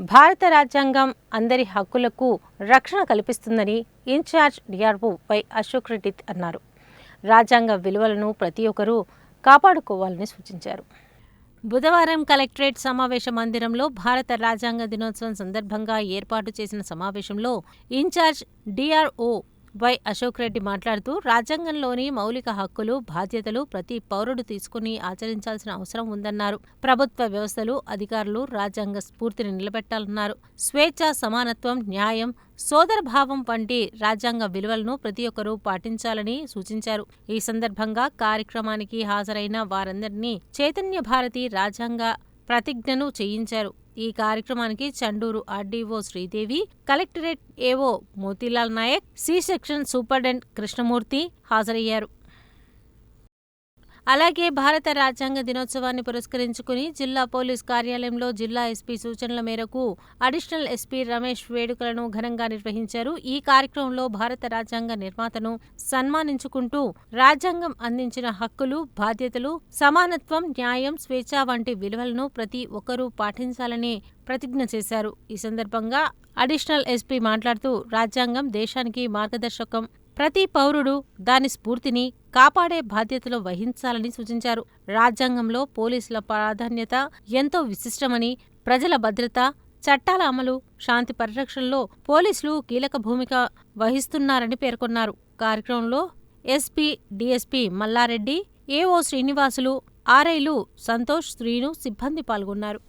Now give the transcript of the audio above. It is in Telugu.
భారత రాజ్యాంగం అందరి హక్కులకు రక్షణ కల్పిస్తుందని in-charge DRO Y Ashok Reddy అన్నారు. రాజ్యాంగ విలువలను ప్రతి ఒక్కరూ కాపాడుకోవాలని సూచించారు. బుధవారం కలెక్టరేట్ సమావేశ మందిరంలో భారత రాజ్యాంగ దినోత్సవం సందర్భంగా ఏర్పాటు చేసిన సమావేశంలో in-charge DRO Y Ashok Reddy మాట్లాడుతూ రాజ్యాంగంలోని మౌలిక హక్కులు బాధ్యతలు ప్రతి పౌరుడు తీసుకుని ఆచరించాల్సిన అవసరం ఉందన్నారు. ప్రభుత్వ వ్యవస్థలు అధికారులు రాజ్యాంగ స్ఫూర్తిని నిలబెట్టాలన్నారు. స్వేచ్ఛ సమానత్వం న్యాయం సోదరభావం వంటి రాజ్యాంగ విలువలను ప్రతి ఒక్కరూ పాటించాలని సూచించారు. ఈ సందర్భంగా కార్యక్రమానికి హాజరైన వారందరినీ చైతన్య భారతి రాజ్యాంగ ప్రతిజ్ఞను చేయించారు. ఈ కార్యక్రమానికి Chandur RDO Sridevi collectorate AO Motilal Nayak C section superintendent Krishnamurthy హాజరయ్యారు. అలాగే భారత రాజ్యాంగ దినోత్సవాన్ని పురస్కరించుకుని జిల్లా పోలీస్ కార్యాలయంలో జిల్లా ఎస్పీ సూచనల మేరకు అడిషనల్ ఎస్పీ రమేష్ వేడుకలను ఘనంగా నిర్వహించారు. ఈ కార్యక్రమంలో భారత రాజ్యాంగ నిర్మాతను సన్మానించుకుంటూ రాజ్యాంగం అందించిన హక్కులు బాధ్యతలు సమానత్వం న్యాయం స్వేచ్ఛ వంటి విలువలను ప్రతి ఒక్కరూ పాటించాలని ప్రతిజ్ఞ చేశారు. ఈ సందర్భంగా అడిషనల్ ఎస్పీ మాట్లాడుతూ రాజ్యాంగం దేశానికి మార్గదర్శకం ప్రతి పౌరుడు దాని స్ఫూర్తిని కాపాడే బాధ్యతలు వహించాలని సూచించారు. రాజ్యాంగంలో పోలీసుల ప్రాధాన్యత ఎంతో విశిష్టమని ప్రజల భద్రత చట్టాల అమలు శాంతి పరిరక్షణలో పోలీసులు కీలక భూమిక వహిస్తున్నారని పేర్కొన్నారు. కార్యక్రమంలో SP DSP Mallareddy AO Srinivasulu ఆర్ఐలు Santosh Srinu సిబ్బంది పాల్గొన్నారు.